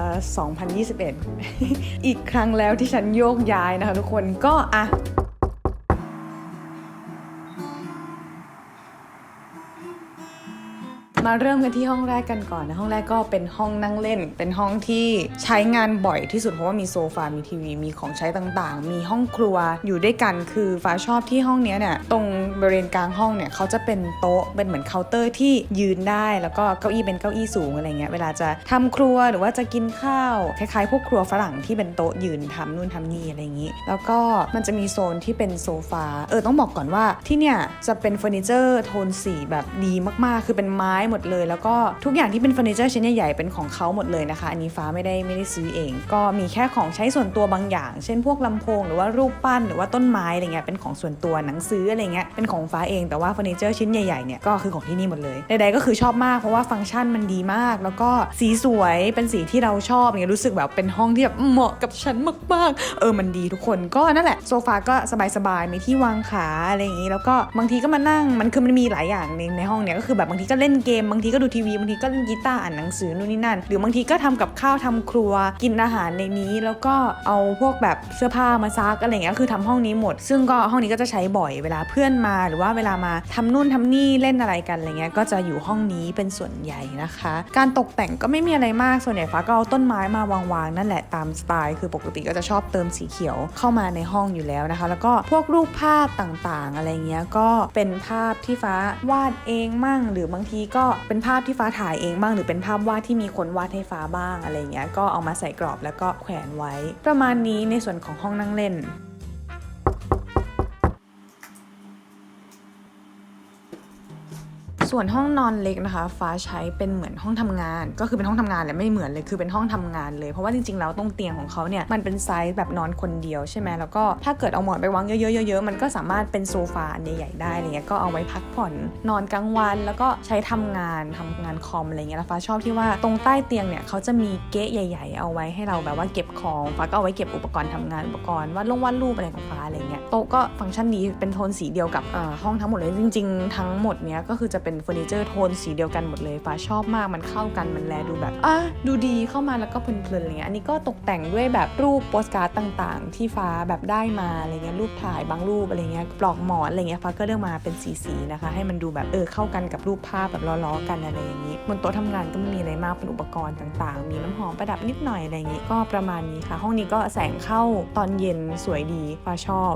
2021 อีกครั้งแล้วที่ฉันโยกย้ายนะคะทุกคนก็อะ มาเริ่มกันที่ห้องแรกกันก่อนนะห้องแรกก็เป็นห้องนั่งเล่น เป็นห้องที่ใช้งานบ่อยที่สุดเพราะว่ามีโซฟา มีทีวี มีของใช้ต่างๆ มีห้องครัวอยู่ด้วยกัน คือฟ้าชอบที่ห้องนี้เนี่ยตรงบริเวณกลางห้องเนี่ยเขาจะเป็นโต๊ะเป็นเหมือนเคาน์เตอร์ที่ยืนได้ แล้วก็เก้าอี้เป็นเก้าอี้สูงอะไรเงี้ยเวลาจะทำครัวหรือว่าจะกินข้าวคล้ายๆพวกครัวฝรั่งที่เป็นโต๊ะยืนทำนู่นทำนี่อะไรอย่างนี้ แล้วก็มันจะมีโซนที่เป็นโซฟาเออต้องบอกก่อนว่าที่เนี่ยจะเป็นเฟอร์นิเจอร์โทนสีแบบดีมากๆ คือเป็นไม้หมดเลย แล้วก็ทุกอย่างที่เป็นเฟอร์นิเจอร์ชิ้นใหญ่ๆเป็นของเขาหมดเลยนะคะ อันนี้ฟ้าไม่ได้ไม่ได้ซื้อเอง ก็มีแค่ของใช้ส่วนตัวบางอย่าง เช่นพวกลำโพงหรือว่ารูปปั้นหรือว่าต้นไม้อะไรเงี้ยเป็นของส่วนตัวหนังสืออะไรเงี้ยเป็นของฟ้าเองแต่ว่าเฟอร์นิเจอร์ชิ้นใหญ่ๆเนี่ยก็คือของที่นี่หมดเลยใดๆก็คือชอบมากเพราะว่าฟังก์ชันมันดีมาก แล้วก็สีสวยเป็นสีที่เราชอบอย่างเงี้ยรู้สึกแบบเป็นห้องที่แบบเหมาะกับฉันมากๆเออมันดีทุกคนก็นั่นแหละโซฟาก็สบายๆมีที่วางขาอะไรอย่างงี้ แล้วก็บางทีก็มานั่งมันคือมันมีหลายอย่างในในห้องเนี่ยก็คือแบบบางทีก็เล่นเกมบางทีก็ดูทีวีบางทีก็เล่นกีตาร์อ่านหนังสือนู่นนี่นั่น หรือบางทีก็ทำกับข้าวทำครัวกินอาหารในนี้แล้วก็เอาพวกแบบเสื้อผ้ามาซักอะไรเงี้ยคือทำห้องนี้หมด ซึ่งก็ห้องนี้ก็จะใช้บ่อยเวลาเพื่อนมาหรือว่าเวลามาทำนู่นทำนี่เล่นอะไรกันอะไรเงี้ยก็จะอยู่ห้องนี้เป็นส่วนใหญ่นะคะ การตกแต่งก็ไม่มีอะไรมากส่วนใหญ่ฟ้าก็เอาต้นไม้มาวางๆนั่นแหละตามสไตล์คือปกติก็จะชอบเติมสีเขียวเข้ามาในห้องอยู่แล้วนะคะ แล้วก็พวกรูปภาพต่างๆ อะไรเงี้ยก็เป็นภาพที่ฟ้าวาดเองมั่ง หรือบางทีก็เป็นภาพที่ฟ้าถ่ายเองบ้าง หรือเป็นภาพวาดที่มีคนวาดให้ฟ้าบ้างอะไรเงี้ยก็เอามาใส่กรอบแล้วก็แขวนไว้ ประมาณนี้ในส่วนของห้องนั่งเล่น ส่วนห้องนอนเล็กนะคะ ฟ้าใช้เป็นเหมือนห้องทำงาน ก็คือเป็นห้องทำงานแหละไม่เหมือนเลยคือเป็นห้องทำงานเลยเพราะว่าจริงๆแล้วตรงเตียงของเขาเนี่ยมันเป็นไซส์แบบนอนคนเดียวใช่ไหมแล้วก็ถ้าเกิดเอาหมอนไปวางเยอะๆเยอะๆมันก็สามารถเป็นโซฟาใหญ่ๆได้อะไรเงี้ยก็เอาไว้พักผ่อนนอนกลางวัน แล้วก็ใช้ทำงานทำงานคอมอะไรเงี้ยแล้วฟ้าชอบที่ว่าตรงใต้เตียงเนี่ยเขาจะมีเก๊ะใหญ่ ๆ เอาไว้ให้เราแบบว่าเก็บของฟ้าก็เอาไว้เก็บอุปกรณ์ทำงานอุปกรณ์วาดลงวาดรูปอะไรของฟ้าอะไรเงี้ยโต๊ะก็ฟังก์ชันดีเป็นโทนสีเดียวกับห้องทั้งหมดเลยจริง ๆ ทั้งหมดเนี้ยก็คือจะเป็นเฟอร์นิเจอร์โทนสีเดียวกันหมดเลยฟ้าชอบมากมันเข้ากันมันแลดูแบบอะดูดีเข้ามาแล้วก็เพลินๆอะไรเงี้ยอันนี้ก็ตกแต่งด้วยแบบรูปโปสการ์ดต่างๆ ที่ฟ้าแบบได้มาอะไรเงี้ยรูปถ่ายบางรูปอะไรเงี้ยปลอกหมอนอะไรเงี้ยฟ้าก็เลือกมาเป็นสีๆนะคะ ให้มันดูแบบเออเข้ากันกับรูปภาพแบบล้อๆกันอะไรอย่างนี้บนโต๊ะทำงานก็ไม่มีอะไรมากเป็นอุปกรณ์ต่างๆ มีน้ำหอมประดับนิดหน่อยอะไรอย่างนี้ก็ประมาณนี้ค่ะ ห้องนี้ก็แสงเข้าตอนเย็นสวยดีฟ้าชอบ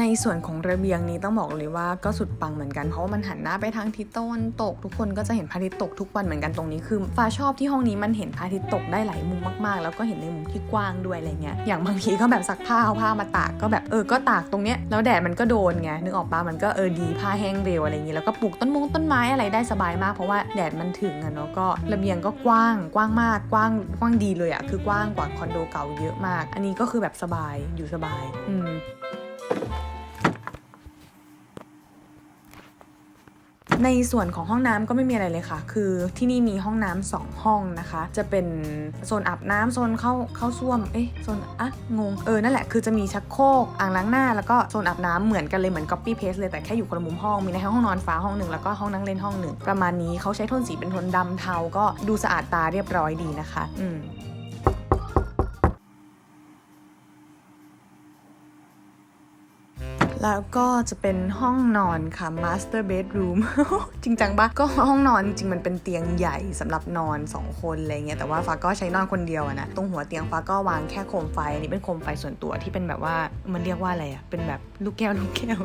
ในส่วนของระเบียงนี้ต้องบอกเลยว่าก็สุดปังเหมือนกันเพราะว่ามันหันหน้าไปทางทิศตะวันตก ทุกคนก็จะเห็นพระอาทิตย์ตกทุกวันเหมือนกันตรงนี้คือฟ้าชอบที่ห้องนี้มันเห็นพระอาทิตย์ตกได้หลายมุมมากๆ แล้วก็เห็นในมุมที่กว้างด้วยอะไรเงี้ยอย่างบางทีก็แบบซักผ้าเอาผ้ามาตากก็แบบเออก็ตากตรงเนี้ยแล้วแดดมันก็โดนไงนึกออกปะมันก็เออดีผ้าแห้งเร็วอะไรอย่างงี้แล้วก็ปลูกต้นมงต้นไม้อะไรได้สบายมาก เพราะว่าแดดมันถึงอะเนาะก็ระเบียงก็กว้างกว้างมากกว้างกว้างดีเลยอะคือกว้างกว่าคอนโดเก่าเยอะมาก อันนี้ก็คือแบบสบายอยู่สบายอืม ในส่วนของห้องน้ำก็ไม่มีอะไรเลยค่ะ คือที่นี่มีห้องน้ำสองห้องนะคะ จะเป็นโซนอาบน้ำโซนเข้าเข้าส้วม เอ๊ะโซนอะงง เออ นั่นแหละ คือจะมีชักโครกอ่างล้างหน้า แล้วก็โซนอาบน้ำเหมือนกันเลยเหมือน copy paste เลยแต่แค่อยู่คนละมุมห้อง มีในห้องนอนฟ้าห้องหนึ่งแล้วก็ห้องนั่งเล่นห้องหนึ่งประมาณนี้เขาใช้โทนสีเป็นโทนดำเทาก็ดูสะอาดตาเรียบร้อยดีนะคะ อืม แล้วก็จะเป็นห้องนอนค่ะ master bedroom จริงจังปะก็ห้องนอนจริงมันเป็นเตียงใหญ่สำหรับนอน 2 คนอะไรเงี้ยแต่ว่าฟ้าก็ใช้นอนคนเดียวนะตรงหัวเตียงฟ้าก็วางแค่โคมไฟอันนี้เป็นโคมไฟส่วนตัวที่เป็นแบบว่ามันเรียกว่าอะไรอะเป็นแบบลูกแก้วลูกแก้ว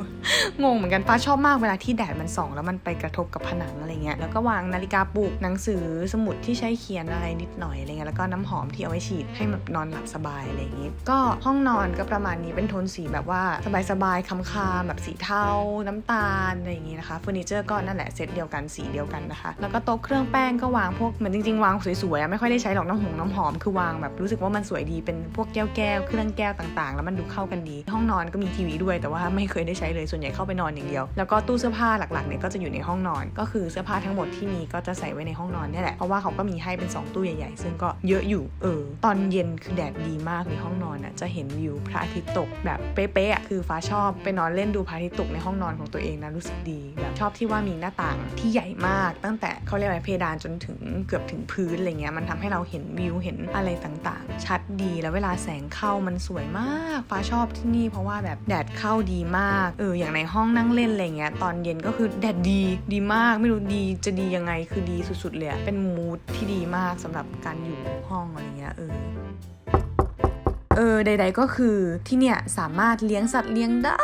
งงเหมือนกันฟ้าชอบมากเวลาที่แดดมันส่อง แล้วมันไปกระทบกับผนังอะไรเงี้ยแล้วก็วางนาฬิกาปลุกหนังสือสมุดที่ใช้เขียนอะไรนิดหน่อยอะไรเงี้ยแล้วก็น้ำหอมที่เอาไว้ฉีดให้แบบนอนหลับสบายอะไรอย่างงี้ก็ห้องนอนก็ประมาณนี้เป็นโทนสีแบบว่าสบายๆคำคามๆแบบสีเทา น้ำตาลอะไรอย่างงี้นะคะเฟอร์นิเจอร์ก็นั่นแหละเซตเดียวกันสีเดียวกันนะคะ แล้วก็โต๊ะเครื่องแป้งก็วางพวกเหมือนจริงๆ วางสวยๆอะไม่ค่อยได้ใช้หรอกน้ำหงน้ำหอมคือวางแบบรู้สึกว่ามันสวยดีเป็นพวกแก้วแก้วๆเครื่องแก้วต่างๆ แล้วมันดูเข้ากันดี ห้องนอนก็มีทีวีด้วยแต่ว่าไม่เคยได้ใช้เลยส่วนใหญ่เข้าไปนอนอย่างเดียว แล้วก็ตู้เสื้อผ้าหลักๆเนี่ยก็จะอยู่ในห้องนอน ก็คือเสื้อผ้าทั้งหมดที่มีก็จะใส่ไว้ในห้องนอนเนี่ยแหละเพราะว่าเขาก็มีให้เป็นสองตู้ใหญ่ๆ ซึ่งก็เยอะอยู่เออตอนเย็นคือแดดดีมากในห้องนอนอะจะเห็นวิวพระอาทิตย์ตกแบบเป๊ะๆอะคือฟ้าชอบเป็นนอนเล่นดูพระอาทิตย์ตกในห้องนอนของตัวเองนะรู้สึกดีแบบชอบที่ว่ามีหน้าต่างที่ใหญ่มาก ตั้งแต่เขาเรียกอะไรเพดานจนถึงเกือบถึงพื้นอะไรเงี้ยมันทำให้เราเห็นวิวเห็นอะไรต่างๆ ชัดดีแล้วเวลาแสงเข้ามันสวยมากฟ้าชอบที่นี่เพราะว่าแบบแดดเข้าดีมากเอออย่างในห้องนั่งเล่นอะไรเงี้ยตอนเย็นก็คือแดดดีดีมากไม่รู้ดีจะดียังไงคือดีสุดๆเลยเป็นมูดที่ดีมากสำหรับการอยู่ห้องอะไรเงี้ยเออ เออใด ๆ ก็คือที่เนี่ยสามารถเลี้ยงสัตว์เลี้ยงได้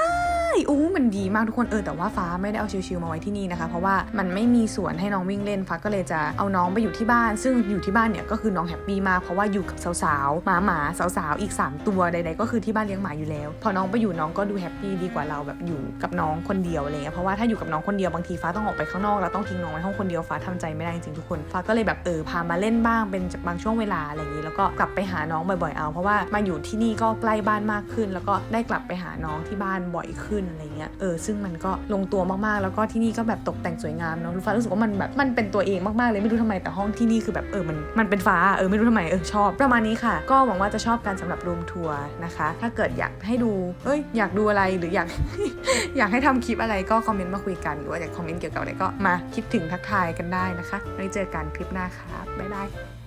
อู้มันดีมากทุกคนเออแต่ว่าฟ้าไม่ได้เอาชิวๆมาไว้ที่นี่นะคะ เพราะว่ามันไม่มีสวนให้น้องวิ่งเล่นฟ้าก็เลยจะเอาน้องไปอยู่ที่บ้าน ซึ่งอยู่ที่บ้านเนี่ยก็คือน้องแฮปปี้มากเพราะว่าอยู่กับสาวๆหมาหมาสาวๆอีก 3 ตัวใดๆก็คือที่บ้านเลี้ยงหมาอยู่แล้ว พอน้องไปอยู่น้องก็ดูแฮปปี้ดีกว่าเราแบบอยู่กับน้องคนเดียวอะไรเงี้ยเพราะว่าถ้าอยู่กับน้องคนเดียวบางทีฟ้าต้องออกไปข้างนอกแล้วต้องทิ้งน้องไว้ห้องคนเดียวฟ้าทำใจไม่ได้จริงๆทุกคนฟ้าก็เลยแบบเออพามาเล่นบ้างเป็นบางช่วงเวลาอะไรอย่างนี้ แล้วก็กลับไปหาน้องบ่อยๆเอา เพราะว่ามาอยู่ที่นี่ก็ใกล้บ้านมากขึ้น แล้วก็ได้กลับไปหาน้องที่บ้านบ่อยขึ้นอะไรเงี้ยเออซึ่งมันก็ลงตัวมากๆ แล้วก็ที่นี่ก็แบบตกแต่งสวยงามเนาะฟ้ารู้สึกว่ามันแบบมันเป็นตัวเองมากๆเลยไม่รู้ทำไมแต่ห้องที่นี่คือแบบเออมันมันเป็นฟ้าเออไม่รู้ทำไมเออชอบประมาณนี้ค่ะ ก็หวังว่าจะชอบกันสำหรับรูมทัวร์นะคะ ถ้าเกิดอยากให้ดูเอ้ยอยากดูอะไรหรืออยากอยากให้ทำคลิปอะไรก็คอมเมนต์มาคุยกันหรือว่าอยากคอมเมนต์เกี่ยวกับอะไรก็มาคิดถึงทักทายกันได้นะคะไว้เจอกันคลิปหน้าค่ะบ๊ายบาย